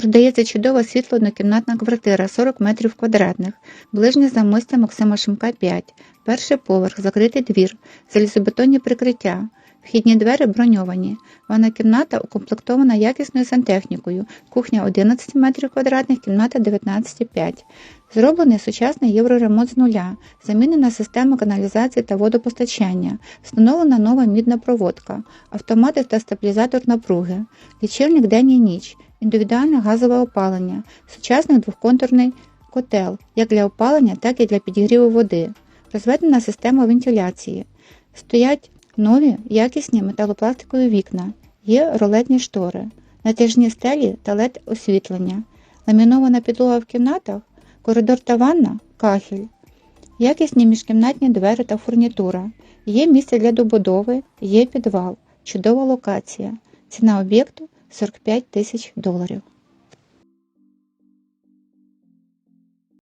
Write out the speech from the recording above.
Продається чудова світло однокімнатна квартира 40 метрів квадратних, ближнє замостя Максима Шимка 5, перший поверх, закритий двір, залізобетонні прикриття, вхідні двері броньовані, ванна кімната укомплектована якісною сантехнікою, кухня 11 метрів квадратних, кімната 19,5. Зроблений сучасний євроремонт з нуля, замінена система каналізації та водопостачання, встановлена нова мідна проводка, автомати та стабілізатор напруги, лічильник день і ніч, індивідуальне газове опалення, сучасний двохконтурний котел як для опалення, так і для підігріву води, розведена система вентиляції. Стоять нові якісні металопластикові вікна, є ролетні штори, натяжні стелі та led освітлення, ламінована підлога в кімнатах, коридор та ванна кахель, якісні міжкімнатні двері та фурнітура, є місце для добудови, є підвал, чудова локація. Ціна об'єкту 45 тисяч доларів.